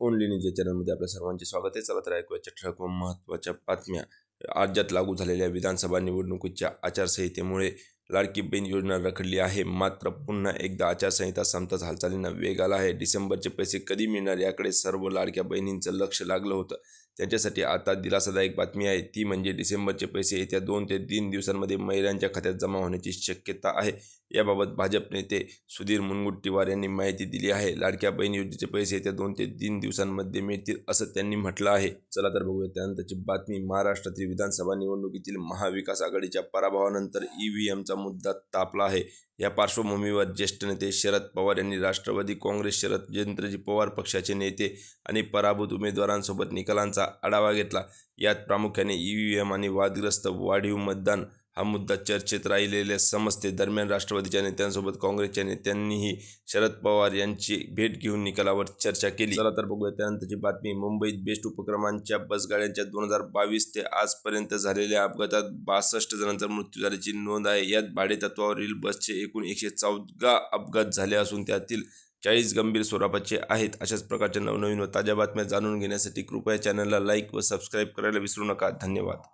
Only news या चॅनलमध्ये आपल्या सर्वांचे स्वागत आहे. चला तर ऐकूयाच्या ठळक व महत्त्वाच्या बातम्या. राज्यात लागू झालेल्या विधानसभा निवडणुकीच्या आचारसंहितेमुळे लाडकी बहीण योजना रखडली आहे. मात्र पुन्हा एकदा आचारसंहिता संपताच हालचालींना वेग आला आहे. डिसेंबरचे पैसे कधी मिळणार याकडे सर्व लाडक्या बहिणींचं लक्ष लागलं होतं. त्यांच्यासाठी आता दिलासादायक बातमी आहे. ती म्हणजे डिसेंबरचे पैसे येत्या दोन ते तीन दिवसांमध्ये महिलांच्या खात्यात जमा होण्याची शक्यता आहे. याबाबत भाजप नेते सुधीर मुनगुट्टीवार यांनी माहिती दिली आहे. लाडक्या बहीण योजनेचे पैसे येत्या दोन ते तीन दिवसांमध्ये मिळतील असं त्यांनी म्हटलं आहे. चला तर बघूया त्यानंतरची बातमी. महाराष्ट्रातील विधानसभा निवडणुकीतील महाविकास आघाडीच्या पराभवानंतर ई व्ही एमचा मुद्दा तापला आहे. या पार्श्वभूमीवर ज्येष्ठ नेते शरद पवार यांनी राष्ट्रवादी काँग्रेस शरद जयंत्रजी पवार पक्षाचे नेते आणि पराभूत उमेदवारांसोबत निकालांचा आढावा घेतला. यात प्रामुख्याने ई व्ही एम आणि वादग्रस्त वाढीव मतदान हा मुद्दा चर्चेत राहिलेल्या समजते दरम्यान राष्ट्रवादीच्या नेत्यांसोबत काँग्रेसच्या नेत्यांनीही शरद पवार यांची भेट घेऊन निकालावर चर्चा केली. चला तर बघूया त्यानंतरची बातमी. मुंबईत बेस्ट उपक्रमांच्या बसगाड्यांच्या दोन हजार बावीस ते आजपर्यंत झालेल्या अपघातात बासष्ट जणांचा मृत्यू झाल्याची नोंद आहे. यात भाडेतत्वावरील बसचे एकूण एकशे चौदा अपघात झाले असून त्यातील चाळीस गंभीर स्वरूपाचे आहेत. अशाच प्रकारच्या नवनवीन व ताज्या बातम्या जाणून घेण्यासाठी कृपया चॅनलला लाईक व सबस्क्राईब करायला विसरू नका. धन्यवाद.